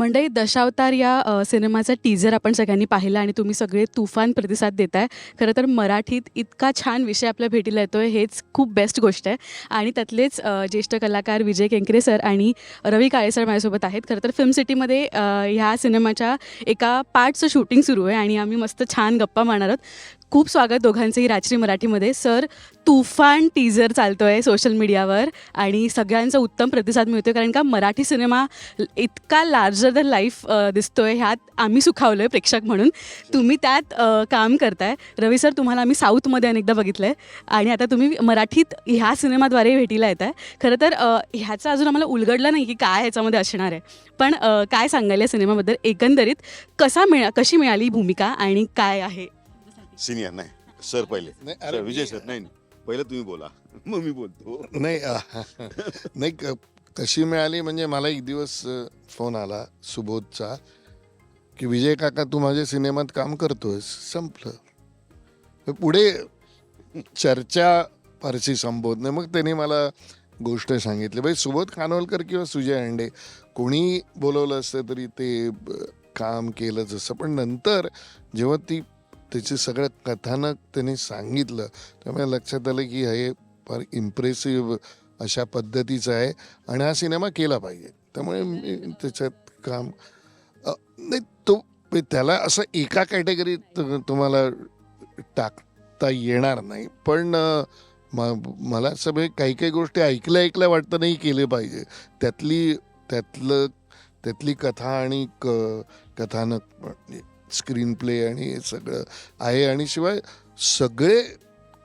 मंडई दशावतार या सिनेमाचा टीझर आपण सगळ्यांनी पाहिला आणि तुम्ही सगळे तुफान प्रतिसाद देताय. खरं तर मराठीत इतका छान विषय आपल्या भेटीला येतोय हेच खूप बेस्ट गोष्ट आहे. आणि त्यातलेच ज्येष्ठ कलाकार विजय केंकरे सर आणि रवी काळे सर माझ्यासोबत आहेत. खरं तर फिल्म सिटीमध्ये ह्या सिनेमाच्या एका पार्टचं शूटिंग सुरू आहे आणि आम्ही मस्त छान गप्पा मारणार आहोत. खूप स्वागत दोघांचंही राजश्री मराठीमध्ये. सर तुफान टीझर चालतो आहे सोशल मीडियावर आणि सगळ्यांचा उत्तम प्रतिसाद मिळतो कारण का मराठी सिनेमा इतका लार्जर दॅन लाईफ दिसतोय. ह्यात आम्ही सुखावलो आहे प्रेक्षक म्हणून. तुम्ही त्यात काम करताय. रवी सर तुम्हाला आम्ही साऊथमध्ये अनेकदा बघितलं आहे आणि आता तुम्ही मराठीत ह्या सिनेमाद्वारे भेटीला येत आहे खरं तर ह्याचं अजून आम्हाला उलगडलं नाही की काय ह्याच्यामध्ये असणार आहे. पण काय सांगायला या सिनेमाबद्दल एकंदरीत कसा मिळा कशी मिळाली ही भूमिका आणि काय आहे? सिनियर नाही. सर पहिले. नाही, सर, अरे विजय सर नाही नाही. पहिलं तुम्ही बोला. मग मी बोलतो. नाही अ, नाही क- कशी मिळाली म्हणजे मला एक दिवस अ, फोन आला सुबोधचा की विजय काका तू माझ्या सिनेमात काम करतोयस. संपलं. पुढे चर्चा फारशी संबोध नाही. मग त्यांनी मला गोष्ट सांगितली. बाई सुबोध खानोलकर किंवा सुजय अंडे कोणी बोलवलं असतं तरी ते ब, काम केलंच असं पण नंतर जेव्हा ती त्याचे सगळं कथानक त्यांनी सांगितलं. त्यामुळे लक्षात आलं की हे फार इम्प्रेसिव्ह अशा पद्धतीचं आहे आणि हा सिनेमा केला पाहिजे. त्यामुळे मी त्याच्यात काम नाही तो त्याला असं एका कॅटेगरीत तुम्हाला टाकता येणार नाही. पण म- मला असं म्हणजे काही काही गोष्टी ऐकल्या ऐकल्या वाटतं नाही केले पाहिजे. त्यातली त्यातलं त्यातली कथा आणि क कथानक म्हणजे स्क्रीन प्ले आणि हे सगळं आहे. आणि शिवाय सगळे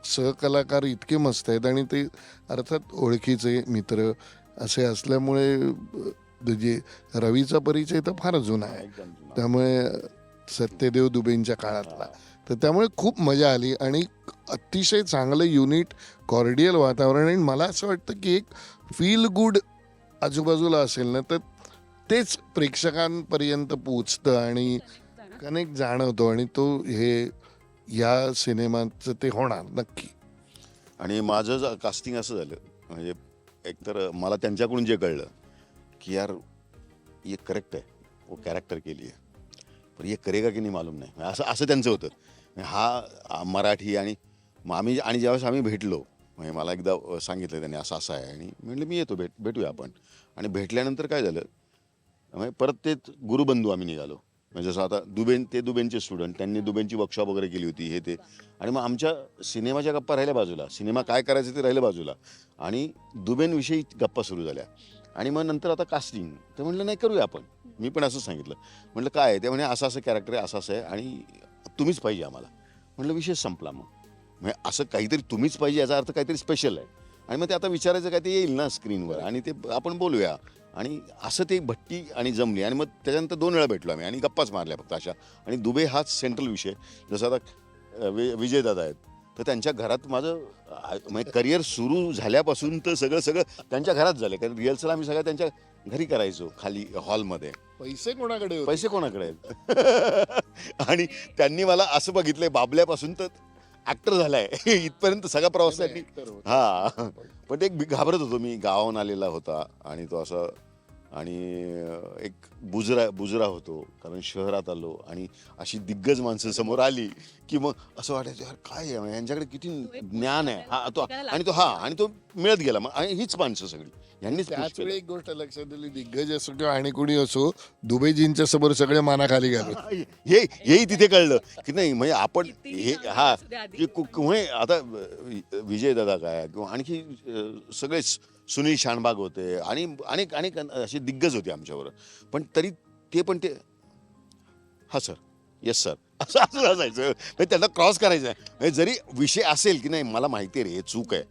सहकलाकार इतके मस्त आहेत आणि ते अर्थात ओळखीचे मित्र असे असल्यामुळे म्हणजे रवीचा परिचय तर फार जुना आहे. त्यामुळे सत्यदेव दुबेंच्या काळातला. तर त्यामुळे खूप मजा आली आणि अतिशय चांगलं युनिट कॉर्डियल वातावरण आणि मला असं वाटतं की एक फील गुड आजूबाजूला असेल ना तर तेच प्रेक्षकांपर्यंत पोचतं आणि कनेक्ट जाणवतो आणि तो हे या सिनेमाचं ते होणार नक्की. आणि माझं कास्टिंग असं झालं. म्हणजे एकतर मला त्यांच्याकडून जे कळलं की यार ये करेक्ट आहे. वो कॅरेक्टर केली आहे पण ये करेगा की नाही मालूम नाही. असं असं त्यांचं होतं. म्हणजे हा मराठी आणि मग आम्ही आणि ज्यावेळेस आम्ही भेटलो म्हणजे मला एकदा सांगितलं त्यांनी असं असं आहे. आणि म्हटलं मी येतो भेट भेटूया आपण. आणि भेटल्यानंतर काय झालं? म्हणजे परत तेच गुरुबंधू आम्ही निघालो. म्हणजे जसं आता दुबेन ते दुबेनचे स्टुडंट त्यांनी दुबेनची वर्कशॉप वगैरे केली होती हे ते. आणि मग आमच्या सिनेमाच्या गप्पा राहिल्या बाजूला. सिनेमा काय करायचं ते राहिलं बाजूला. आणि दुबेनविषयी गप्पा सुरू झाल्या. आणि मग नंतर आता कास्टिंग तर म्हटलं नाही करूया आपण. मी पण असं सांगितलं. म्हटलं काय आहे? ते म्हणे असं असं कॅरेक्टर आहे असं असं आहे आणि तुम्हीच पाहिजे आम्हाला. म्हटलं विषय संपला मग. म्हणजे असं काहीतरी तुम्हीच पाहिजे याचा अर्थ काहीतरी स्पेशल आहे. आणि मग ते आता विचारायचं काय ते येईल ना स्क्रीनवर आणि ते आपण बोलूया. आणि असं ते भट्टी आणि जमली. आणि मग त्याच्यानंतर दोन वेळा भेटलो आम्ही आणि गप्पाच मारल्या फक्त अशा. आणि दुबे हाच सेंट्रल विषय जसं आता वि विजयदादा आहेत. तर त्यांच्या घरात माझं म्हणजे करिअर सुरू झाल्यापासून तर सगळं सगळं त्यांच्या घरात झालं कारण रिहर्सल आम्ही सगळं त्यांच्या घरी करायचो खाली हॉलमध्ये पैसे कोणाकडे? पैसे कोणाकडे आहेत? आणि त्यांनी मला असं बघितलंय बाबल्यापासून तर ऍक्टर झालाय. इथपर्यंत सगळा प्रवास त्यांनी Actor होते. हा. पण एक घाबरत होतो. मी गावाहून आलेला होता आणि तो असं आणि एक बुजरा बुजरा होतो कारण शहरात आलो आणि अशी दिग्गज माणसं समोर आली की मग असं वाटायचं यार काय आहे? यांच्याकडे किती ज्ञान आहे. हा तो आणि तो हा आणि तो मिळत गेला. मग आणि हीच माणसं सगळी. यांनीच त्याच. वेळी एक गोष्ट लक्षात आली दिग्गज असो किंवा आणि कोणी असो दुबेजींच्या समोर सगळे मानाखाली घालून हे हेही तिथे कळलं की नाही म्हणजे आपण हे हा. की कु- कु- हे आता विजय दादा काय किंवा आणखी अं, सगळे स- सुनील शानबाग होते आणि अनेक अनेक असे दिग्गज होते आमच्यावर पण तरी ते पण ते हा सर. येस सर असं असं असायचं. म्हणजे त्यांना क्रॉस करायचं. आहे जरी विषय असेल की नाही मला माहिती आहे रे हे चूक आहे.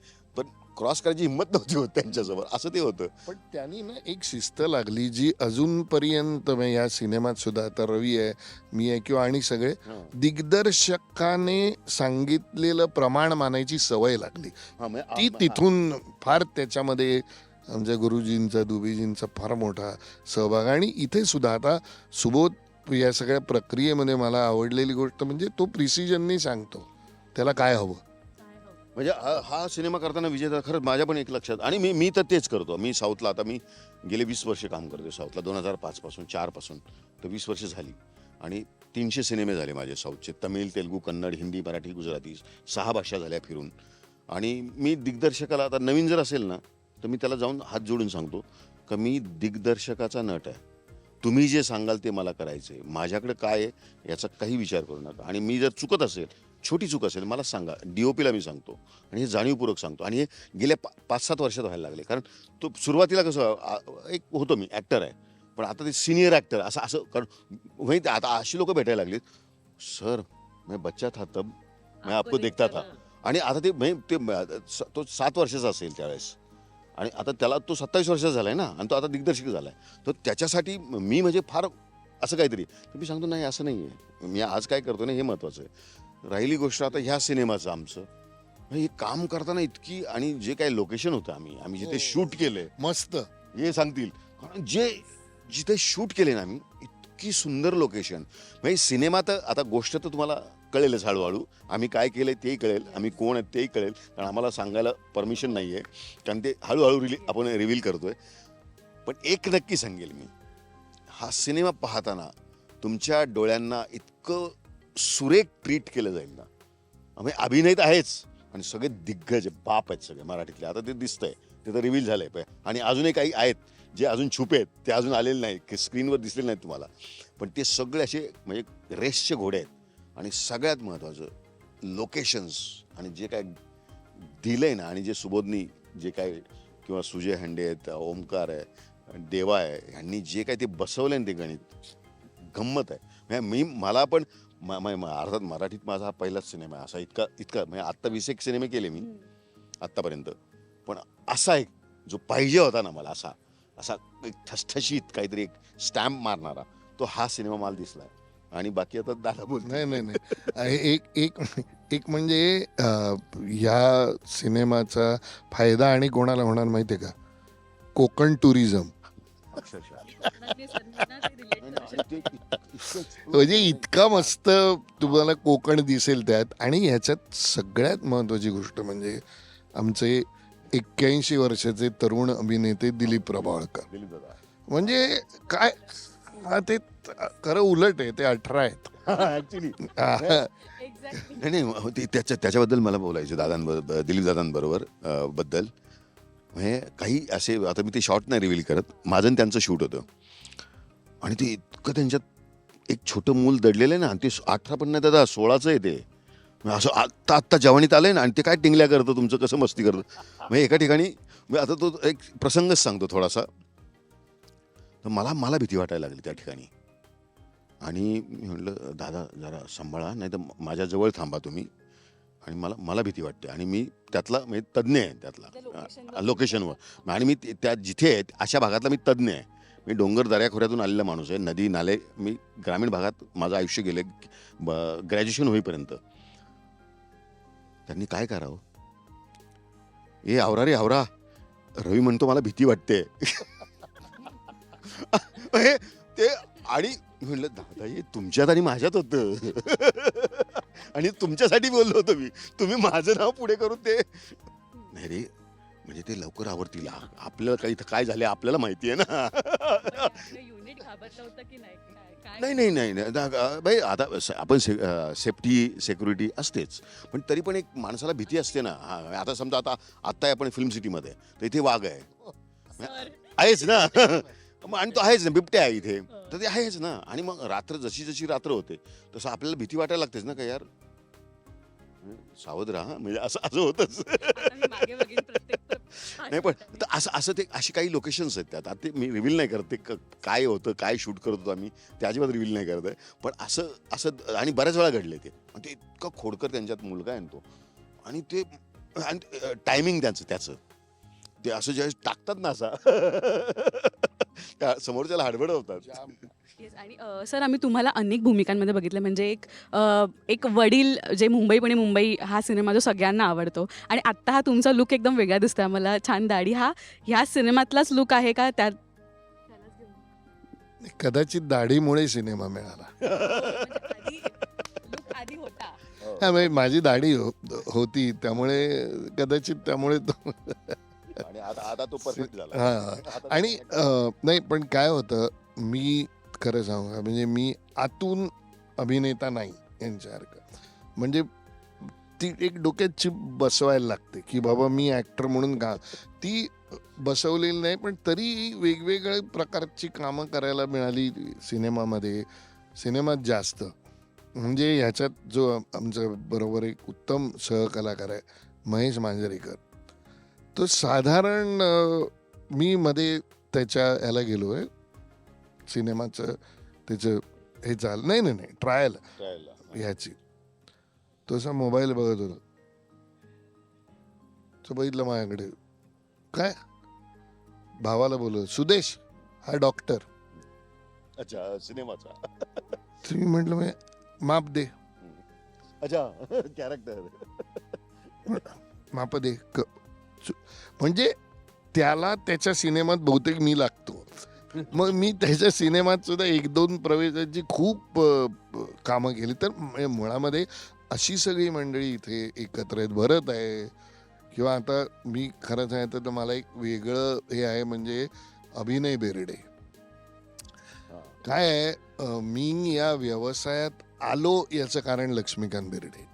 क्रॉस करायची हिंमत नव्हती होत त्यांच्यासमोर. असं ते होतं. पण त्यांनी ना एक शिस्त लागली जी अजूनपर्यंत म्हणजे या सिनेमात सुद्धा आता रवी आहे मी आहे किंवा आणि सगळे दिग्दर्शकाने सांगितलेलं प्रमाण मानायची सवय लागली. म्हणजे ती तिथून फार त्याच्यामध्ये आमच्या गुरुजींचा दुबीजींचा फार मोठा सहभाग आणि इथे सुद्धा आता सुबोध या सगळ्या प्रक्रियेमध्ये मला आवडलेली गोष्ट म्हणजे तो प्रिसिजननी सांगतो त्याला काय हवं? म्हणजे हा हा सिनेमा करताना विजय खरंच माझ्या पण एक लक्षात आणि मी मी तर तेच करतो. मी साऊथला आता मी गेले वीस वर्ष काम करतो साऊथला दोन हजार पाचपासून चारपासून तर वीस वर्ष झाली. आणि तीनशे सिनेमे झाले माझे साऊथचे तमिळ तेलगू कन्नड हिंदी मराठी गुजराती सहा भाषा झाल्या फिरून. आणि मी दिग्दर्शकाला आता नवीन जर असेल ना तर मी त्याला जाऊन हात जोडून सांगतो का मी दिग्दर्शकाचा नट आहे. तुम्ही जे सांगाल ते मला करायचं आहे माझ्याकडे काय आहे याचा काही विचार करू नका. आणि मी जर चुकत असेल छोटी चूक असेल मला सांगा. डी ओ पीला मी सांगतो. आणि हे जाणीवपूर्वक सांगतो. आणि हे गेल्या पा पाच सात वर्षात व्हायला लागले. कारण तो सुरुवातीला कसं आ- एक होतो मी ॲक्टर आहे. पण आता ते सिनियर ॲक्टर असं असं कारण माहिती आता अशी लोक भेटायला लागलीत. सर मैं बच्चा था तब मैं आपको देखता था. आणि आता ते म्हणजे ते म- स- तो सात वर्षाचा असेल त्यावेळेस. आणि आता त्याला तो सत्तावीस वर्षाचा झाला आहे ना. आणि तो आता दिग्दर्शक झाला आहे तर त्याच्यासाठी मी म्हणजे फार असं काहीतरी. तर मी सांगतो नाही असं नाही आहे मी आज काय करतो ना हे महत्त्वाचं आहे. राहिली गोष्ट आता ह्या सिनेमाचं आमचं. हे काम करताना इतकी आणि जे काही लोकेशन होतं आम्ही आम्ही जिथे हो. शूट केले. मस्त. हे सांगतील. कारण जे जिथे शूट केले ना आम्ही इतकी सुंदर लोकेशन म्हणजे सिनेमा तर आता गोष्ट तर तुम्हाला कळेलच हळूहळू. आम्ही काय केलं तेही कळेल. आम्ही कोण आहेत तेही कळेल. कारण आम्हाला सांगायला परमिशन नाही आहे कारण ते हळूहळू रिली आपण रिव्हील करतोय. पण एक नक्की सांगेल मी. हा सिनेमा पाहताना तुमच्या डोळ्यांना इतकं सुरेख ट्रीट केलं जाईल ना. म्हणजे अभिनय तर आहेच. आणि सगळे दिग्गज बाप आहेत सगळे मराठीतले. आता ते दिसतंय. ते तर रिव्हील झालंय. पण आणि अजूनही काही आहेत जे अजून छुपे आहेत. ते अजून आलेले नाही की स्क्रीनवर दिसले नाहीत तुम्हाला. पण ते सगळे असे म्हणजे रेसचे घोडे आहेत. आणि सगळ्यात महत्त्वाचं लोकेशन्स आणि जे काय दिलं आहे ना आणि जे सुबोधनी जे काय किंवा सुजय हंडे आहेत ओमकार आहे देवा आहे ह्यांनी जे काय ते बसवलं ना ते गणित गंमत आहे. म्हणजे मी मला पण म- म- म- अर्थात मराठीत माझा हा पहिलाच सिनेमा आहे. असा इतका इतका म्हणजे आत्ता वीस एक सिनेमे केले मी आत्तापर्यंत. पण असा एक जो पाहिजे होता ना मला असा असा एक ठसठशीत काहीतरी एक स्टॅम्प मारणारा तो हा सिनेमा मला दिसलाय. आणि बाकी आता दादा बोल नाही नाही नाही. एक एक एक म्हणजे अं, ह्या सिनेमाचा फायदा आणि कोणाला होणार माहितीये का? कोकण टुरिझम. म्हणजे इतका मस्त तुम्हाला कोकण दिसेल त्यात. आणि ह्याच्यात सगळ्यात महत्वाची गोष्ट म्हणजे आमचे एक्क्याऐंशी वर्षाचे तरुण अभिनेते दिलीप दादा म्हणजे काय हा ते खरं उलट आहे ते अठरा आहेत. हा. नाही त्याच्या त्याच्याबद्दल मला बोलायचं दादांबरोबर दिलीप दादांबरोबरबद्दल. म्हणजे काही असे आता मी ते शॉर्ट नाही रिव्हील करत. माझं आणि त्यांचं शूट होतं. आणि ते इतकं त्यांच्यात एक छोटं मूल दडलेलं आहे ना आणि ते अठरा पण नाही दादा सोळाचं आहे ते. असं आत्ता आत्ता जवानीत आहे ना आणि ते काय टिंगल्या करतं तुमचं कसं मस्ती करतं? म्हणजे एका ठिकाणी मी आता तो एक प्रसंगच सांगतो थोडासा. तर मला मला भीती वाटायला लागली त्या ठिकाणी. आणि मी म्हटलं दादा जरा सांभाळा नाही तर माझ्याजवळ थांबा तुम्ही. आणि मला मला भीती वाटते. आणि मी त्यातला म्हणजे तज्ज्ञ आहे त्यातला. लोकेशनवर आणि मी त्या जिथे आहेत अशा भागातला मी तज्ज्ञ आहे. मी डोंगर दऱ्याखोऱ्यातून आलेला माणूस आहे. नदी नाले मी ग्रामीण भागात माझं आयुष्य गेले ग्रॅज्युएशन होईपर्यंत. त्यांनी काय करावं? ए आवरा रे आवरा. रवी म्हणतो मला भीती वाटते. ते आणि मी म्हणलं दादा हे तुमच्यात आणि माझ्यात होतं. आणि तुमच्यासाठी बोललो होतो मी. तुम्ही माझं नाव पुढे करून ते नाही रे म्हणजे ते लवकर आवडतील. आपल्याला काही इथं काय झाले आपल्याला माहिती आहे ना. युनिट घाबरलं होतं की नाही? काय नाही नाही नाही नाही. दा- अ, बाई आता स- आपण से सेफ्टी सेक्युरिटी असतेच. पण तरी पण एक माणसाला भीती असते ना. हा आता समजा आता आत्ता आपण फिल्म सिटीमध्ये तर इथे वाघ आहे. आहेच ना. मग आणि तो आहेच ना बिबट्या आहे इथे. तर ते आहेच ना. आणि मग रात्र जशी जशी रात्र होते तसं आपल्याला भीती वाटायला लागतेच ना का यार? सावध राहा. म्हणजे असं असं होतच. नाही पण तर असं असं ते अशी काही लोकेशन्स आहेत त्यात. आता ते मी रिव्हील नाही करत ते काय होतं काय शूट करत होतो आम्ही. ते अजिबात रिव्हील नाही करत आहे. पण असं असं आणि बऱ्याच वेळा घडले ते. आणि ते इतकं खोडकर त्यांच्यात मुलगा आहे तो. आणि ते आणि टायमिंग त्यांचं त्याचं. ते असं ज्यावेळेस टाकतात ना असा. त्या समोरच्याला हडबड होतात. आणि अ, सर आम्ही तुम्हाला अनेक भूमिकांमध्ये बघितलं. म्हणजे एक अ, एक वडील जे मुंबई पुणे मुंबई हा सिनेमा जो सगळ्यांना आवडतो. आणि आत्ता हा तुमचा लुक एकदम वेगळा दिसतोय मला छान दाढी. हा ह्या सिनेमातलाच लुक आहे का? त्यात कदाचित दाढीमुळे सिनेमा मिळाला. आधी होता. हा म्हणजे माझी दाढी हो- होती. त्यामुळे कदाचित त्यामुळे तो आणि आता आता तो परफेक्ट झाला. हा. आणि नाही पण काय होतं मी खरं सांगू का? म्हणजे मी आतून अभिनेता नाही यांच्यासारखं. म्हणजे ती एक डोक्यात चिप बसवायला लागते की बाबा मी ॲक्टर म्हणून का? ती बसवलेली नाही पण तरी वेगवेगळ्या प्रकारची कामं करायला मिळाली सिनेमामध्ये. सिनेमात जास्त. म्हणजे ह्याच्यात जो आमच्या बरोबर एक उत्तम सहकलाकार आहे महेश मांजरेकर. तो साधारण मी मध्ये त्याच्या ह्याला गेलो आहे सिनेमाचं त्याचं हे चाल नाही नाही नाही. ट्रायल. ह्याची तो असा मोबाईल बघत होता. तो बघितलं माझ्याकडे. काय? भावाला बोललो सुदेश हा डॉक्टर. अच्छा सिनेमाचा. तुम्ही म्हटलं मी माप दे. अच्छा कॅरेक्टर. माप दे क- म्हणजे त्याला त्याच्या सिनेमात बहुतेक मी लागतो. मग मी त्याच्या सिनेमात सुद्धा एक दोन प्रवेशाची खूप कामं केली. तर मुळामध्ये अशी सगळी मंडळी इथे एकत्र आहेत भरत आहे. किंवा आता मी खरं सांगितलं तर मला एक वेगळं हे आहे म्हणजे अभिनय बेर्डे. काय आहे मी या व्यवसायात आलो याचं कारण लक्ष्मीकांत बेर्डे.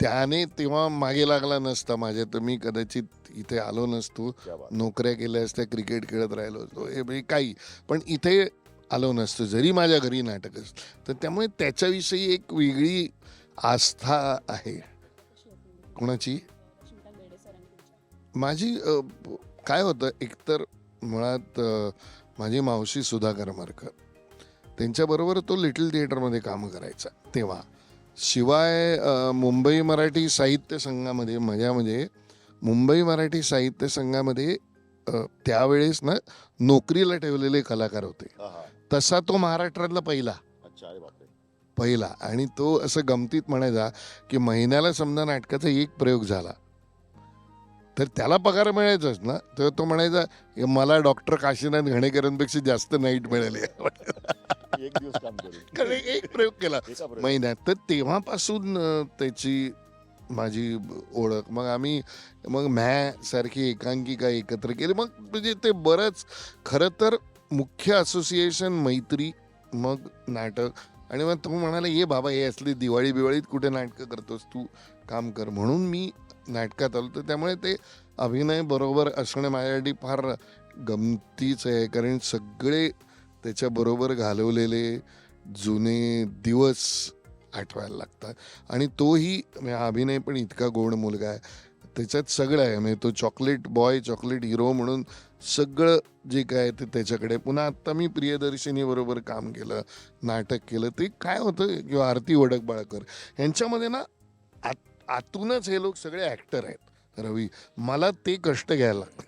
त्याने तेव्हा मागे लागला नसता माझ्या तर मी कदाचित इथे आलो नसतो. नोकऱ्या केल्या असत्या क्रिकेट खेळत राहिलो असतो हे म्हणजे काही. पण इथे आलो नसतो जरी माझ्या घरी नाटक असतं तर त्यामुळे त्याच्याविषयी एक वेगळी आस्था आहे. कोणाची? माझी काय होतं एकतर मुळात माझी मावशी सुधाकर मारकर. त्यांच्याबरोबर तो लिटिल थिएटरमध्ये काम करायचा तेव्हा. शिवाय मुंबई मराठी साहित्य संघामध्ये माझ्या म्हणजे मुंबई मराठी साहित्य संघामध्ये त्यावेळेस ना नोकरीला ठेवलेले कलाकार होते. तसा तो महाराष्ट्रातला पहिला. पहिला. आणि तो असं गमतीत म्हणायचा की महिन्याला समजा नाटकाचा एक प्रयोग झाला तर त्याला पगार मिळायचाच ना. तर तो म्हणायचा "हे मला डॉक्टर काशीनाथ घणेकरांपेक्षा जास्त नाईट मिळाली. एक दिवस काम करू. कारण एक प्रयोग केला. एका प्रयोग- महिन्यात. तर तेव्हापासून अं, त्याची माझी ओळख. मग आम्ही मग मॅ सारखी एकांकिका एकत्र केली. मग म्हणजे ते बरंच. खरं तर मुख्य असोसिएशन मैत्री मग नाटक. आणि मग तो म्हणाला ये बाबा हे असली दिवाळी बिवाळीत कुठे नाटकं करतोस तू? काम कर. म्हणून मी नाटकात आलो. तर त्यामुळे ते अभिनय बरोबर असणं माझ्यासाठी फार गमतीच आहे. कारण सगळे त्याच्याबरोबर घालवलेले जुने दिवस आठवायला लागतात. आणि तोही म्हणजे हा अभिनय पण इतका गोड मुलगा आहे. त्याच्यात सगळं आहे. म्हणजे तो चॉकलेट बॉय चॉकलेट हिरो म्हणून सगळं जे काय आहे ते त्याच्याकडे पुन्हा आत्ता मी प्रियदर्शिनीबरोबर काम केलं नाटक केलं ते काय होतं? किंवा आरती वडकबाळकर. यांच्यामध्ये ना आत आतूनच हे लोक सगळे ॲक्टर आहेत. रवी मला ते कष्ट घ्यायला लागतात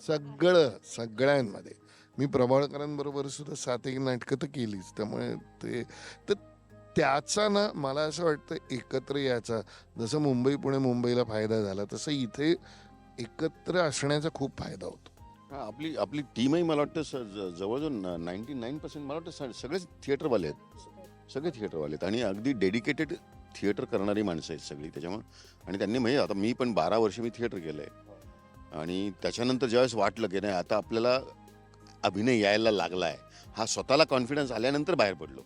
सगळं सगळ्यांमध्ये. मी प्रभाळकरांबरोबर सुद्धा सात एक नाटकं तर केलीच. त्यामुळे ते तर त्याचा ना मला असं वाटतं एकत्र याचा जसं मुंबई पुणे मुंबईला फायदा झाला तसं इथे एकत्र असण्याचा खूप फायदा होतो. हा, आपली आपली टीमही मला वाटतं स- ज- जवळजवळ नाईन्टी नाईन पर्सेंट मला वाटतं स- सगळेच थिएटरवाले आहेत. सगळे थिएटरवाले आहेत. आणि अगदी डेडिकेटेड थिएटर करणारी माणसं आहेत सगळी त्याच्यामुळे. आणि त्यांनी म्हणजे आता मी पण बारा वर्ष मी थिएटर केलं आहे आणि त्याच्यानंतर ज्यावेळेस वाटलं की नाही आता आपल्याला अभिनय यायला लागला आहे हा स्वतःला कॉन्फिडन्स आल्यानंतर बाहेर पडलो.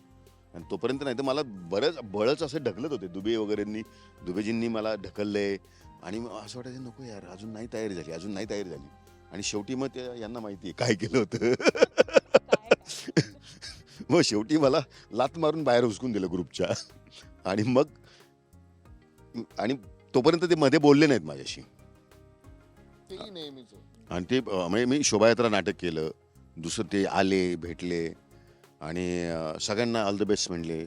आणि तोपर्यंत नाही तर मला बरंच बळच असे ढकलत होते. दुबे वगैरेंनी दुबेजींनी मला ढकलले आणि मग असं वाटायचं नको यार अजून नाही तयारी झाली अजून नाही तयारी झाली. आणि शेवटी मग ते यांना माहिती आहे काय केलं होतं. मग शेवटी मला लात मारून बाहेर हुसकून दिलं ग्रुपच्या. आणि मग आणि तोपर्यंत ते मध्ये बोलले नाहीत माझ्याशी. आणि ते म्हणजे मी शोभायात्रा नाटक केलं दुसरं ते आले भेटले आणि सगळ्यांना ऑल द बेस्ट म्हणले.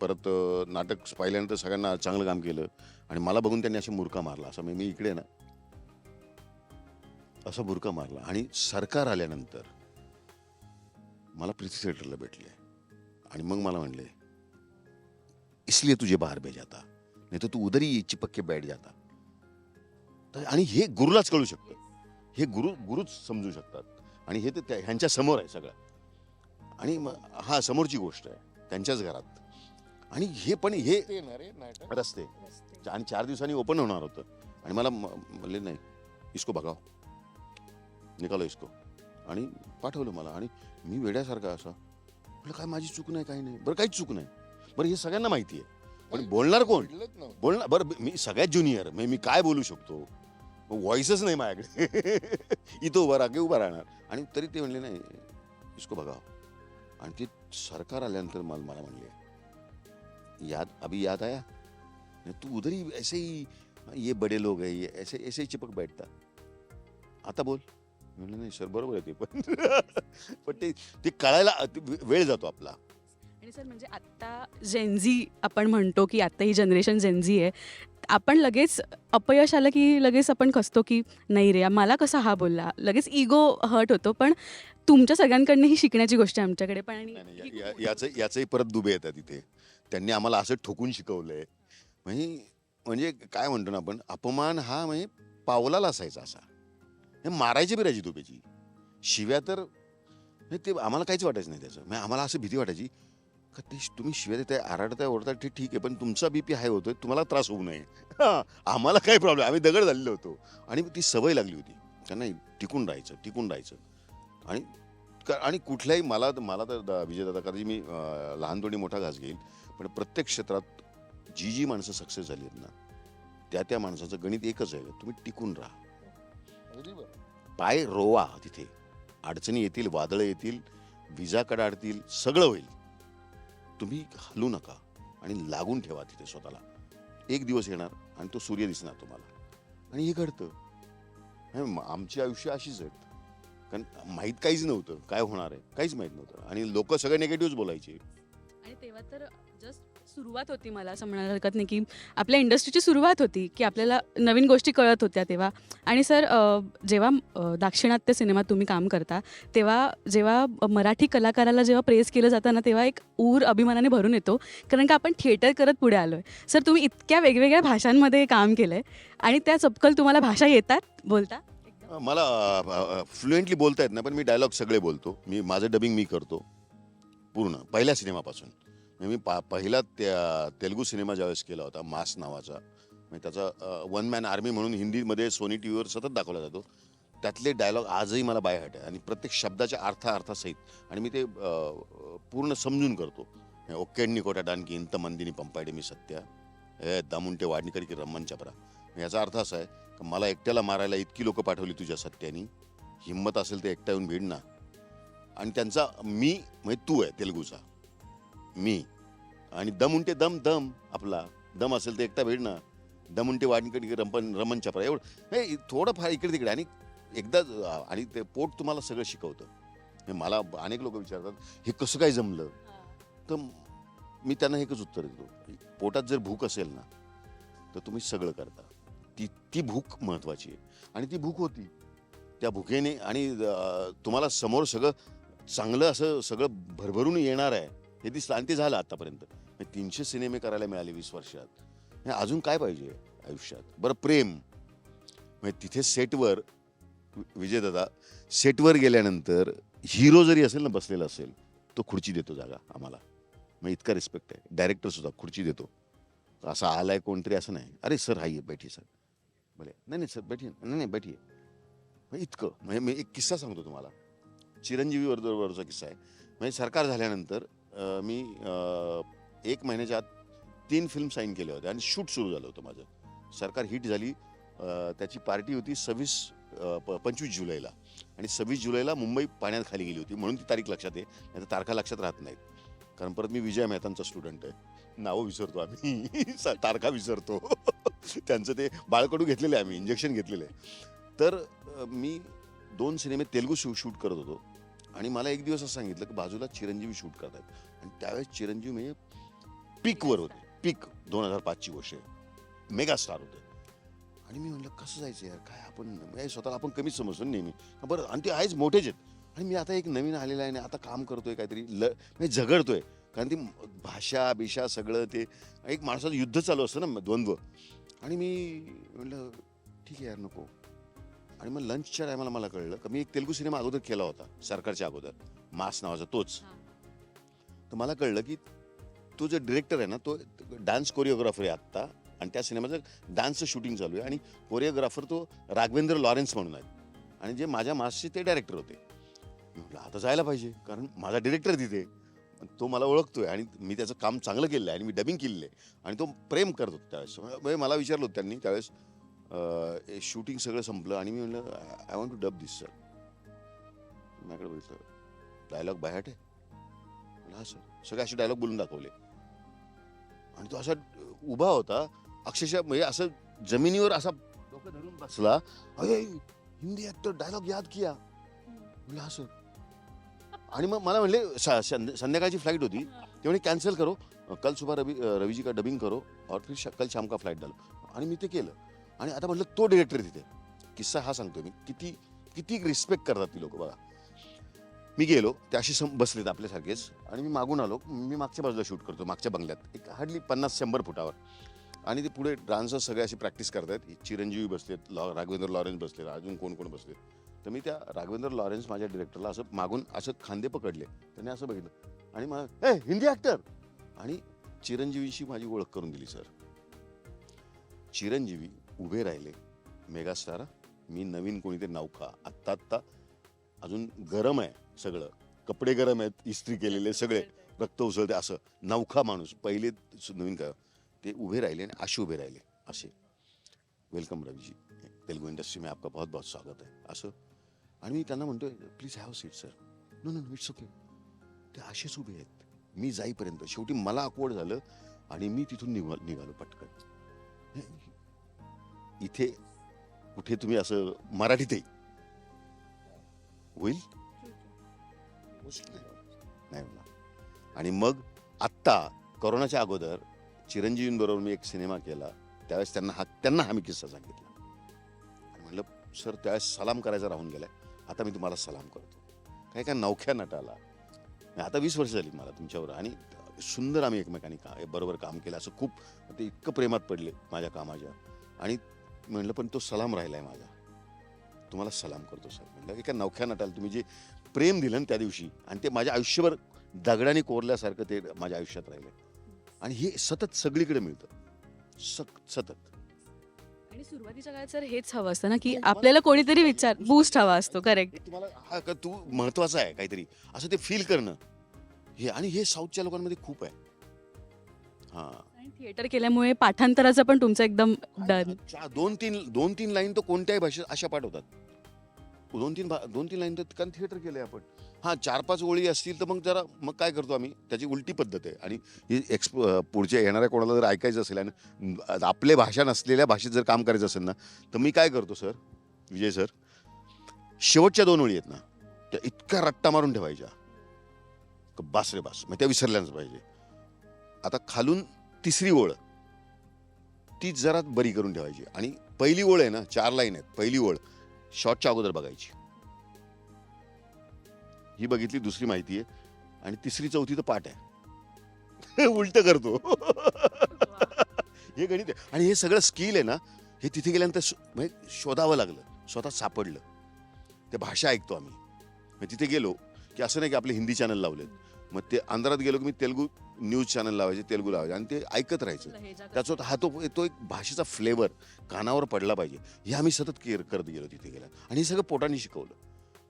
परत नाटक पाहिल्यानंतर सगळ्यांना चांगलं काम केलं. आणि मला बघून त्यांनी असे मुरका मारला. असं म्हणजे मी इकडे ना. असं बुरका मारला. आणि सरकार आल्यानंतर मला प्रीती थिएटरला भेटले. आणि मग मला म्हणले इसलिए तुझे बाहेर भेजाता नाही तर तू उधरी ये चिपक के बैठ जाता। तर आणि हे गुरुलाच कळू शकतं हे गुरु गुरुच समजू शकतात आणि हे तर त्या ह्यांच्या समोर आहे सगळं. आणि हा समोरची गोष्ट आहे त्यांच्याच घरात. आणि हे पण हे रस्ते आणि चार दिवसांनी ओपन होणार होतं. आणि मला म्हणले नाही इसको बघाव निकालो इसको. आणि पाठवलं मला. आणि मी वेड्यासारखा असा. म्हटलं काय माझी चूक नाही काही नाही. बरं काहीच चूक नाही. बरं हे सगळ्यांना माहिती आहे. पण बोलणार कोण. बोलणार बरं मी सगळ्यात ज्युनियर मी मी काय बोलू शकतो? व्हॉइसच नाही माझ्याकडे. इथं उभा राहा की उभा राहणार. आणि तरी ते म्हणले नाही इसको बघाव आणि ते सरकार आल्यानंतर मला मला म्हणले याद अभी याद आया? तू उधर ही ऐसे ही ये बड़े लोग है ये ऐसे ऐसे ही चिपक बैठता. आता बोल. म्हणलं नाही सर बरोबर आहे ते पण. पण ते ते कळायला वेळ जातो आपला. आणि सर म्हणजे आत्ता जेनझी आपण म्हणतो की आत्ता ही जनरेशन जेनझी आहे. आपण लगेच अपयश आलं की लगेच आपण खचतो की नाही रे मला कसा हा बोलला? लगेच इगो हर्ट होतो पण तुमच्या सगळ्यांकडनं ही शिकण्याची गोष्ट आहे आमच्याकडे. पण आणि याचं याचंही परत दुबे येतात तिथे त्यांनी आम्हाला असं ठोकून शिकवलंय. म्हणजे म्हणजे काय म्हणतो ना आपण अपमान हा म्हणजे पावलाला असायचा असा. हे मारायची बिरायची दुबेची. शिव्या तर ते आम्हाला काहीच वाटायचं नाही त्याचं. म्हणजे आम्हाला असं भीती वाटायची का ते तुम्ही शिव्या देताय आरडताय ओरडताय ते ठीक आहे पण तुमचा बीपी हाय होतोय तुम्हाला त्रास होऊ नये. हा, आम्हाला काय प्रॉब्लेम आम्ही दगड झालेलो होतो. आणि ती सवय लागली होती. का नाही टिकून राहायचं टिकून राहायचं. आणि आणि कुठल्याही मला मला तर दा- विजयदादा कारण मी लहानपणी मोठा घास घेईल पण प्रत्येक क्षेत्रात जी जी माणसं सक्सेस झाली आहेत ना त्या त्या माणसाचं गणित एकच आहे. तुम्ही टिकून राहा. पाय रोवा तिथे. अडचणी येतील वादळं येतील विजा कडाडतील सगळं होईल. तुम्ही हलू नका आणि लागून ठेवा तिथे स्वतःला. एक दिवस येणार आणि तो सूर्य दिसणार तुम्हाला. आणि हे घडतं. आमची आयुष्य अशीच आहेत. कारण माहीत काहीच नव्हतं. काय होणार आहे? काहीच माहीत नव्हतं. आणि लोक सगळे निगेटिव्ह बोलायचे. आणि तेव्हा तर जस्ट सुरुवात होती मला असं म्हणायला हरकत नाही की आपल्या इंडस्ट्रीची सुरुवात होती की आपल्याला नवीन गोष्टी कळत होत्या तेव्हा. आणि सर जेव्हा दाक्षिणात्य सिनेमात तुम्ही काम करता तेव्हा जेव्हा मराठी कलाकाराला जेव्हा प्रेस केलं जातं ना तेव्हा एक ऊर अभिमानाने भरून येतो कारण का आपण थिएटर करत पुढे आलो आहे सर तुम्ही इतक्या वेगवेगळ्या भाषांमध्ये काम केलं आहे आणि त्या चपकल तुम्हाला भाषा येतात? बोलता? मला फ्लुएंटली बोलता येत नाही पण मी डायलॉग सगळे बोलतो. मी माझं डबिंग मी करतो. पूर्ण पहिल्या सिनेमापासून. मी पा पहिला त्या तेलुगू सिनेमा ज्यावेळेस केला होता मास नावाचा म्हणजे त्याचा वन मॅन आर्मी म्हणून हिंदीमध्ये सोनी टी व्हीवर सतत दाखवला जातो त्यातले डायलॉग आजही मला बाय हट आहे आणि प्रत्येक शब्दाच्या अर्था अर्थासहित आणि मी ते पूर्ण समजून करतो. ओक्केडनी कोटा डानकी इंत मंदिनी पंपायडे मी सत्या. हे दामुंटे वाडणीकर की रम्मन चपरा. याचा अर्थ असा आहे की मला एकट्याला मारायला इतकी लोकं पाठवली तुझ्या सत्यानी हिंमत असेल तर एकटा येऊन भिड ना आणि त्यांचा मी म्हणजे तू आहे तेलुगूचा. मी. आणि दम उंटे दम दम आपला. दम असेल तर एकटा भेट ना दम उंटे वाढणीकडे रमन रमन चपरा एवढं. हे थोडंफार इकडे तिकडे. आणि एकदा आणि ते पोट तुम्हाला सगळं शिकवतं. हे मला अनेक लोक विचारतात हे कसं काय जमलं? तर मी त्यांना एकच उत्तर देतो. पोटात जर भूक असेल ना तर तुम्ही सगळं करता. ती ती भूक महत्वाची आहे. आणि ती भूक होती. त्या भुकेने आणि तुम्हाला समोर सगळं चांगलं असं सगळं भरभरून येणार आहे. हे दिसलं आणि ते झालं आतापर्यंत. तीनशे सिनेमे करायला मिळाले वीस वर्षात. अजून काय पाहिजे आयुष्यात? बरं प्रेम. म्हणजे तिथे सेटवर विजयदादा सेटवर गेल्यानंतर हिरो जरी असेल ना बसलेला असेल तो खुर्ची देतो जागा आम्हाला. मग इतका रिस्पेक्ट आहे. डायरेक्टर सुद्धा खुर्ची देतो. असा आलाय कोणतरी असं नाही. अरे सर हाय बैठी सर. भले नाही नाही सर बैठी. नाही नाही बैठी. मग इतकं. म्हणजे मी एक किस्सा सांगतो तुम्हाला. चिरंजीवी वर्दवरचा किस्सा आहे. म्हणजे सरकार झाल्यानंतर अं, मी अं, एक महिन्याच्या आत तीन फिल्म साईन केल्या होत्या आणि शूट सुरू झालं होतं माझं. सरकार हिट झाली. अं, त्याची पार्टी होती सव्वीस अं, प- पंचवीस जुलैला. आणि सव्वीस जुलैला मुंबई पाण्यात खाली गेली होती. म्हणून ती तारीख लक्षात आहे. नाही तर तारखा लक्षात राहत नाहीत. कारण परत मी विजय मेहतांचा स्टुडंट आहे. नावं विसरतो आम्ही. स- तारखा विसरतो. त्यांचं ते बाळकडू घेतलेलं आहे आम्ही इंजेक्शन घेतलेलं. आहे तर अं, मी दोन सिनेमे तेलगू शू शूट करत होतो. आणि मला एक दिवस असं सांगितलं की बाजूला चिरंजीवी शूट करतात आणि त्यावेळेस चिरंजीव म्हणजे पीकवर होते. पीक दोन हजार पाचची गोष्ट आहे. मेगा होते. आणि मी म्हणलं कसं जायचं यार? काय आपण म्हणजे स्वतःला आपण कमीच समजतो ना नेहमी. बरं आणि ते आहेच मोठेच आहेत. आणि मी आता एक नवीन आलेला आहे आणि आता काम करतोय काहीतरी ल म्हणजे झगडतोय. कारण ती भाषा बिषा सगळं ते एक माणसाचं युद्ध चालू असतं ना द्वंद्व. आणि मी म्हटलं ठीक आहे यार नको. आणि मग लंचच्या टायमाला मला कळलं का मी एक तेलुगू सिनेमा अगोदर केला होता सरकारच्या अगोदर. मास नावाचा तोच. तर मला कळलं की तो जो डिरेक्टर आहे ना तो डान्स कोरिओग्राफर आहे आत्ता. आणि त्या सिनेमाचं डान्सचं शूटिंग चालू आहे. आणि कोरिओग्राफर तो राघवेंद्र लॉरेन्स म्हणून आहे. आणि जे माझ्या मासचे ते डायरेक्टर होते. म्हटलं आता जायला पाहिजे. कारण माझा डिरेक्टर तिथे. तो मला ओळखतो आहे आणि मी त्याचं काम चांगलं केलं आहे. आणि मी डबिंग केलेलं आहे. आणि तो प्रेम करत होता त्यावेळेस. म्हणजे मला विचारलं होतं त्यांनी त्यावेळेस शूटिंग सगळं संपलं. आणि मी म्हणलं I want to dub this sir माझ्याकडे बघितलं डायलॉग बायहाट आहे. हा सर सगळे असे डायलॉग बोलून दाखवले. आणि तो असा उभा होता अक्षरशः म्हणजे असं जमिनीवर असा डोकं धरून बसला अरे हिंदी ऍक्टर डायलॉग याद किया. म्हणलं हा सर आणि मग मला म्हणले संध्याकाळची फ्लाईट होती. ते म्हणे कॅन्सल करो. कल सुबह रवि रवी रवीजी का डबिंग करो और फिर शा- कल शाम का फ्लाईट डालो. आणि मी ते केलं. आणि आता म्हटलं तो डिरेक्टर तिथे. किस्सा हा सांगतो मी. किती किती रिस्पेक्ट करतात ती लोक बघा. मी गेलो त्याशी सम बसलेत आपल्यासारखेच. आणि मी मागून आलो मी मागच्या बाजूला शूट करतो मागच्या बंगल्यात. एक हार्डली पन्नास शंभर फुटावर. आणि ते पुढे डान्सर सगळे अशी प्रॅक्टिस करतायत. चिरंजीवी बसलेत लॉ राघवेंद्र लॉरेन्स बसलेत अजून कोण कोण बसलेत. तर मी त्या राघवेंद्र लॉरेन्स माझ्या डिरेक्टरला असं मागून असं खांदे पकडले. त्याने असं बघितलं. आणि मला ए हिंदी ॲक्टर आणि चिरंजीवीशी माझी ओळख करून दिली सर चिरंजीवी उभे राहिले. मेगास्टार मी नवीन कोणी ते नौका आत्ता आत्ता अजून गरम आहे. सगळं. कपडे गरम आहेत इस्त्री केलेले सगळे रक्त उसळते असं. नौखा माणूस पहिले नवीन का ते उभे राहिले आणि असे उभे राहिले असे. वेलकम रवीजी. तेलुगू इंडस्ट्री में आपका बहुत बहुत स्वागत आहे असं. आणि मी त्यांना म्हणतोय please have seat sir no no it's okay ते असेच उभे आहेत. मी जाईपर्यंत. शेवटी मला अकवड झालं आणि मी तिथून निघा निघालो पटकन. इथे कुठे तुम्ही असं मराठीतही होईल नाही म्हणा आणि मग आत्ता करोनाच्या अगोदर चिरंजीवींबरोबर मी एक सिनेमा केला. त्यावेळेस त्यांना हा त्यांना हा मी किस्सा सांगितला. आणि म्हणलं सर त्यावेळेस सलाम करायचा राहून गेलाय. आता मी तुम्हाला सलाम करतो. काय काय नवख्या नटाला. आता वीस वर्ष झाली मला तुमच्यावर आणि सुंदर आम्ही एकमेकांनी का बरोबर काम केलं. असं खूप ते इतकं प्रेमात पडले माझ्या कामाच्या. आणि म्हणलं पण तो सलाम राहिलाय माझा. तुम्हाला सलाम करतो सर. म्हणलं एका नवख्या नटाला तुम्ही जे प्रेम दिलं त्या दिवशी. आणि ते माझ्या आयुष्यभर दगडाने कोरल्यासारखं ते माझ्या आयुष्यात राहिलं आणि हे सतत सगळीकडे मिळतं. सक सतत. आणि सुरुवातीच्या काळात सर हेच हवं असतं ना की आपल्याला कोणीतरी विचार बूस्ट हवा असतो करेक्ट तुम्हाला हा का तू महत्त्वाचा आहे काहीतरी. असं ते फील करणं. हे आणि हे साऊथच्या लोकांमध्ये खूप आहे. हा. थिएटर केल्यामुळे पाठांतराचं पण तुमचं एकदम चा- दोन तीन दोन तीन लाईन तर कोणत्याही भाषेत अशा पाठवतात दोन तीन भा- दोन तीन लाईन तर कारण थिएटर आहे आपण. हां चार पाच ओळी असतील तर मग जरा मग काय करतो आम्ही? त्याची उलटी पद्धत आहे. आणि ही एक्सप पुढच्या येणाऱ्या कोणाला जर ऐकायचं असेल आणि आपले भाषा नसलेल्या भाषेत जर काम करायचं असेल ना तर मी काय करतो सर? विजय सर शेवटच्या दोन ओळी आहेत ना त्या इतक्या रट्टा मारून ठेवायच्या. बास रे बास. मग त्या विसरल्याच पाहिजे. आता खालून तिसरी ओळ ती जरा बरी करून ठेवायची. आणि पहिली ओळ आहे ना चार लाईन आहेत. पहिली ओळ शॉर्टच्या अगोदर बघायची. ही बघितली दुसरी माहिती आहे. आणि तिसरी चौथी तर पाठ आहे. उलट करतो. हे गणित आहे. आणि हे सगळं स्किल आहे ना हे तिथे गेल्यानंतर म्हणजे शोधावं लागलं. स्वतः सापडलं. ते भाषा ऐकतो आम्ही. म्हणजे तिथे गेलो की असं नाही की आपले हिंदी चॅनल लावलेत. मग ते आंध्रात गेलो की मी तेलगू न्यूज चॅनल लावायचे तेलगू लावायचे. आणि ते ऐकत राहायचं. त्याचा तो- हा तो तो एक भाषेचा फ्लेवर कानावर पडला पाहिजे. हे आम्ही सतत केअर करत गेलो तिथे गेल्या आणि हे सगळं पोटाने शिकवलं.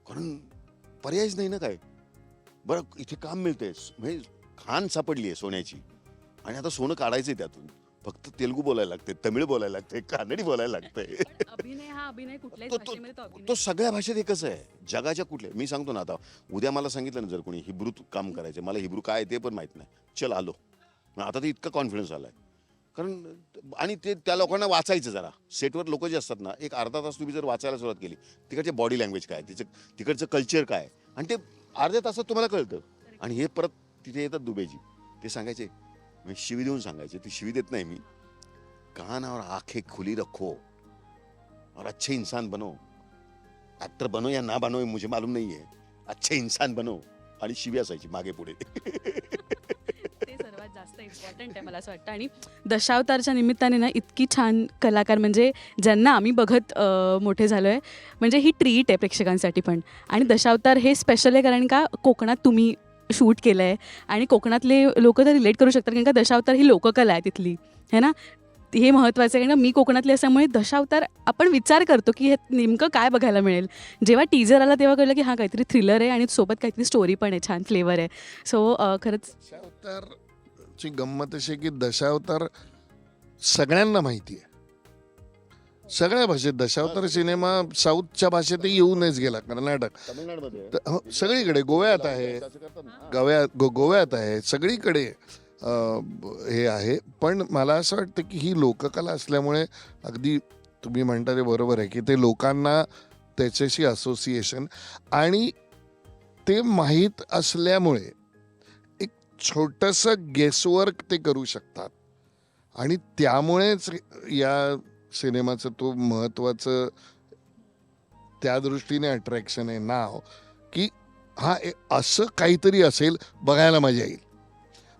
कारण पर्यायच नाही ना काय? बरं इथे काम मिळतंय. म्हणजे खान सापडली आहे सोन्याची. आणि आता सोनं काढायचंय त्यातून. फक्त तेलगू बोलायला लागते तमिळ बोलायला लागते कानडी बोलायला लागतंय अभिनय हा अभिनय कुठल्याच तो- तो- तो अभिनय तो सगळ्या भाषेत एकच आहे जगाच्या कुठल्या मी सांगतो ना आता उद्या मला सांगितलं ना जर कोणी हिब्रू काम करायचं मला हिब्रू काय आहे ते पण माहीत नाही. चल आलो. आता तर इतका कॉन्फिडन्स आलाय. कारण आणि ते त्या लोकांना वाचायचं जरा. सेटवर लोक जे असतात ना एक अर्धा तास तुम्ही जर वाचायला सुरुवात केली तिकडचे बॉडी लँग्वेज काय तिचं तिकडचं कल्चर काय आणि ते अर्ध्या तासात तुम्हाला कळतं. आणि हे परत तिथे येतात दुबेजी ते सांगायचे मी शिवी देऊन सांगायचे ती शिवी देत नाही मी. कान और आखे खुली रखो. और अच्छे इंसान बनो. ॲक्टर बनो या ना बनो मुझे मालूम नाही आहे अच्छे इंसान बनो. आणि शिवी असायची मागे पुढे. सर्वात जास्त इम्पॉर्टंट आहे मला असं वाटतं. आणि दशावतारच्या निमित्ताने ना इतकी छान कलाकार म्हणजे ज्यांना आम्ही बघत अ, मोठे झालो आहे म्हणजे ही ट्रीट आहे प्रेक्षकांसाठी पण. आणि दशावतार हे स्पेशल आहे कारण का कोकणात तुम्ही शूट केलं आहे आणि कोकणातले लोक तर रिलेट करू शकतात कारण का दशावतार ही लोककला आहे तिथली. है ना? हे महत्त्वाचं आहे कारण मी कोकणातली असल्यामुळे दशावतार आपण विचार करतो की हे नेमकं काय बघायला मिळेल. जेव्हा टीजर आला तेव्हा कळलं की हा काहीतरी थ्रिलर आहे आणि सोबत काहीतरी स्टोरी पण आहे छान फ्लेवर आहे. सो खरंच दशावतारची गंमत अशी की दशावतार सगळ्यांना माहिती आहे. सगळ्या भाषेत दशावतार सिनेमा साऊथच्या भाषेतही येऊनच गेला कर्नाटक. तमिळनाडमध्ये? हो, सगळीकडे गोव्यात आहे. गोव्यात गो गोव्यात आहे. सगळीकडे अं, ब- हे आहे. पण मला असं वाटतं की ही लोककला असल्यामुळे अगदी तुम्ही म्हणता ते बरोबर आहे की ते लोकांना त्याच्याशी असोसिएशन आणि ते माहीत असल्यामुळे एक छोटंसं गेसवर्क ते करू शकतात. आणि त्यामुळेच या सिनेमाचं तो महत्त्वाचं त्या दृष्टीने अट्रॅक्शन आहे नाव की हा असं काहीतरी असेल बघायला मजा येईल.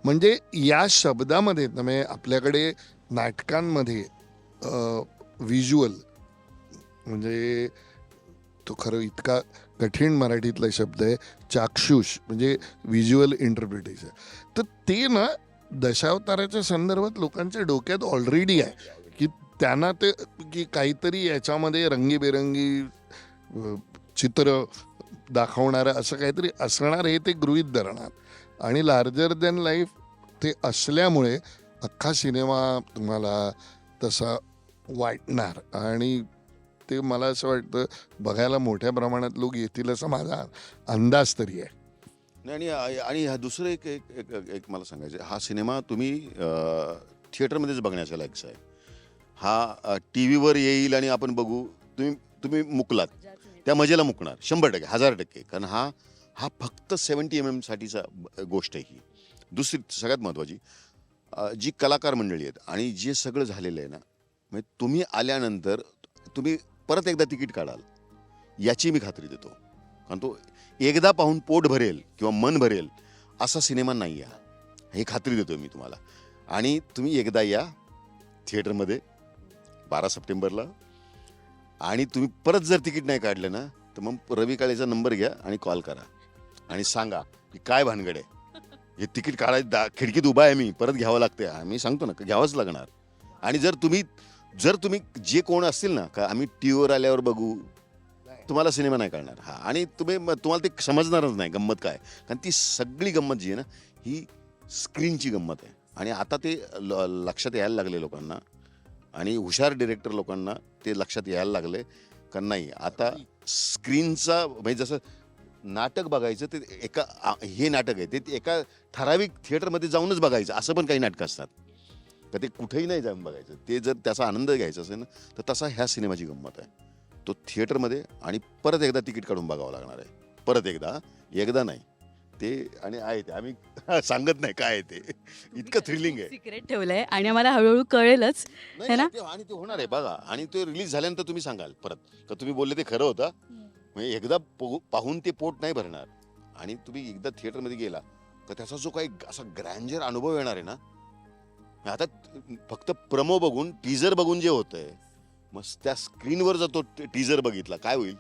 म्हणजे या शब्दामध्ये म्हणजे आपल्याकडे नाटकांमध्ये व्हिज्युअल म्हणजे तो खरं इतका कठीण मराठीतला शब्द आहे चाक्षुष म्हणजे व्हिज्युअल इंटरप्रिटेशन तर ते ना दशावताराच्या संदर्भात लोकांच्या डोक्यात ऑलरेडी आहे. त्यांना ते की काहीतरी याच्यामध्ये रंगीबेरंगी चित्र दाखवणारं असं काहीतरी असणार हे ते गृहीत धरणार. आणि लार्जर दॅन लाईफ ते असल्यामुळे अख्खा सिनेमा तुम्हाला तसा वाटणार. आणि ते मला असं वाटतं बघायला मोठ्या प्रमाणात लोक येतील असा माझा अंदाज तरी आहे. आणि आणि हा दुसरं एक एक एक एक मला सांगायचं आहे. हा सिनेमा तुम्ही थिएटरमध्येच बघण्याच्या लायकचा आहे. हा टी व्हीवर येईल आणि आपण बघू. तुम्ही तुम्ही मुकलात. त्या मजेला मुकणार. शंभर टक्के हजार टक्के. कारण हा हा फक्त सेवन्टी एम एमसाठीचा गोष्ट आहे ही. दुसरी सगळ्यात महत्त्वाची जी कलाकार मंडळी आहेत आणि जे सगळं झालेलं आहे ना म्हणजे तुम्ही आल्यानंतर तुम्ही परत एकदा तिकीट काढाल. याची मी खात्री देतो. कारण तो एकदा पाहून पोट भरेल किंवा मन भरेल असा सिनेमा नाही आहे हे खात्री देतो मी तुम्हाला. आणि तुम्ही एकदा या थिएटरमध्ये बारा सप्टेंबरला. आणि तुम्ही परत जर तिकीट नाही काढलं ना तर मग रवी काळेचा नंबर घ्या आणि कॉल करा. आणि सांगा की काय भानगड आहे. हे तिकीट काढायचं दा खिडकीत उभा आहे मी परत घ्यावं लागते आम्ही सांगतो ना घ्यावंच लागणार. आणि जर तुम्ही जर तुम्ही जे कोण असतील ना का आम्ही टी व्हीवर आल्यावर बघू तुम्हाला सिनेमा नाही काढणार. हा आणि तुम्ही म- तुम्हाला ते समजणारच नाही गंमत काय. कारण ती सगळी गंमत जी आहे ना ही स्क्रीनची गंमत आहे. आणि आता ते ल- लक्षात यायला लागले लोकांना. आणि हुशार डिरेक्टर लोकांना ते लक्षात यायला लागले का नाही? आता स्क्रीनचा म्हणजे जसं नाटक बघायचं ते एका आ- हे नाटक आहे ते एका ठराविक थिएटरमध्ये जाऊनच बघायचं असं पण काही नाटकं असतात. का ते कुठेही नाही जाऊन बघायचं. ते जर त्याचा आनंद घ्यायचा असेल ना तर तसा ह्या सिनेमाची गंमत आहे. तो थिएटरमध्ये आणि परत एकदा तिकीट काढून बघावं लागणार आहे. परत एकदा एकदा नाही. ते आणि आहे ते. आम्ही सांगत नाही काय आहे ते. इतकं थ्रिलिंग आहे. सिक्रेट ठेवलंय आणि आम्हाला हळूहळू कळेलच नाही, है ना? नाही, ते- आणि ते होणार आहे. बघा आणि ते रिलीज झाल्यानंतर तुम्ही सांगाल परत. का तुम्ही बोलले ते खरं होतं? म्हणजे एकदा पो- पाहून ते पोट नाही भरणार. आणि तुम्ही एकदा थिएटरमध्ये गेला तर त्याचा जो काही असा ग्रँजर अनुभव येणार आहे ना? आता फक्त प्रमो बघून टीजर बघून जे होतंय मग त्या स्क्रीनवर जर तो टीजर बघितला काय होईल?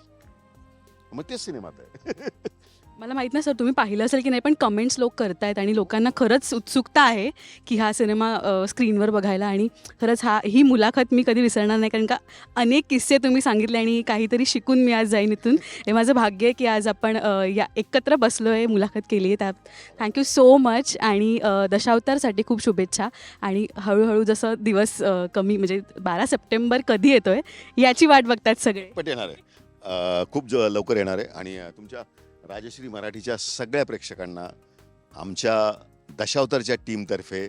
मग तेच सिनेमात आहे. मला माहीत नाही सर तुम्ही पाहिलं असेल की नाही पण कमेंट्स लोक करतायत आणि लोकांना खरंच उत्सुकता आहे की हा सिनेमा स्क्रीनवर बघायला. आणि खरंच हा ही मुलाखत मी कधी विसरणार नाही कारण का अनेक किस्से तुम्ही सांगितले आणि काहीतरी शिकून मी आज जाईन इथून. हे माझं भाग्य आहे की आज आपण या एकत्र बसलो आहे मुलाखत केली आहे. त्यात थँक्यू सो मच आणि दशावतारसाठी खूप शुभेच्छा. आणि हळूहळू जसं दिवस कमी म्हणजे बारा सप्टेंबर कधी येतोय याची वाट बघतात सगळे. येणार आहे. खूप लवकर येणार आहे. आणि तुमच्या राजश्री मराठीच्या सगळ्या प्रेक्षकांना आमच्या दशावतारच्या टीमतर्फे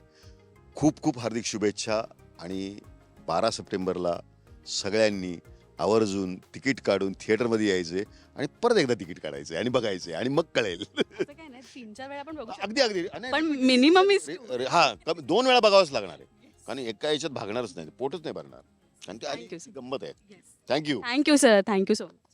खूप खूप हार्दिक शुभेच्छा आणि बारा सप्टेंबरला सगळ्यांनी आवर्जून तिकीट काढून थिएटरमध्ये यायचे आणि परत एकदा तिकीट काढायचे आणि बघायचे आणि मग कळेल. असं काय नाही तीन चार वेळा पण बघू शकतो. अगदी अगदी. आणि- पण मिनिमम इज अरे- अरे, हा कमी- दोन वेळा बघावंच लागणार आहे. कारण एका याच्यात भागणारच नाही पोटच नाही भरणार. कारण ती Thank you, आणि sir. गंमत आहे. Thank you thank you sir thank you so much